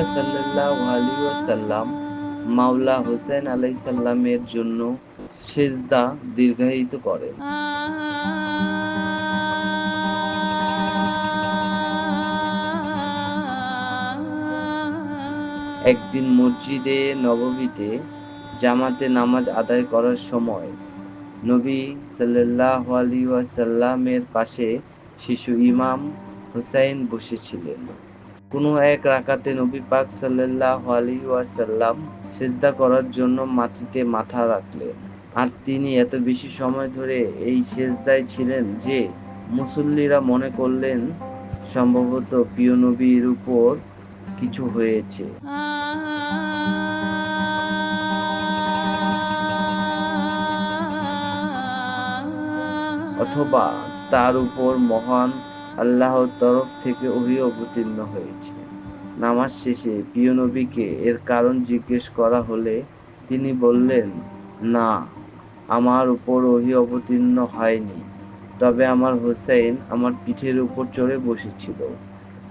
ওয়াসাল্লাম মাওলা হোসেন আলাইসাল্লামের জন্য সেজদা দীর্ঘায়িত করেন একদিন মসজিদে নববীতে জামাতে নামাজ আদায় করার সময় নবী সাল্লাহ আলী ওয়াসাল্লামের পাশে শিশু ইমাম হুসাইন বসেছিলেন। কোনো এক রাকাতে নবী পাক সাল্লাহ আলী ওয়াসাল্লাম সেজদা করার জন্য মাটিতে মাথা রাখলেন। আর তিনি এত বেশি সময় ধরে এই সেজদায় ছিলেন যে মুসল্লিরা মনে করলেন সম্ভবত প্রিয় নবীর উপর কিছু হয়েছে। অথবা তার উপর মহান আল্লাহর তরফ থেকে ওহি অবতীর্ণ হয়েছে। নামাজ শেষে প্রিয় নবীকে এর কারণ জিজ্ঞেস করা হলে তিনি বললেন, না, আমার উপর ওহি অবতীর্ণ হয়নি। তবে আমার হোসেন আমার পিঠের উপর চড়ে বসেছিল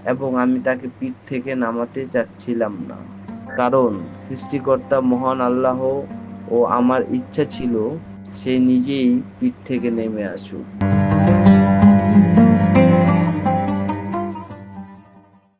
এবং আমি তাকে পিঠ থেকে নামাতে চাচ্ছিলাম না। কারণ সৃষ্টিকর্তা মহান আল্লাহ ও আমার ইচ্ছা ছিল, সে নিজেই পিঠ থেকে নেমে আসুক।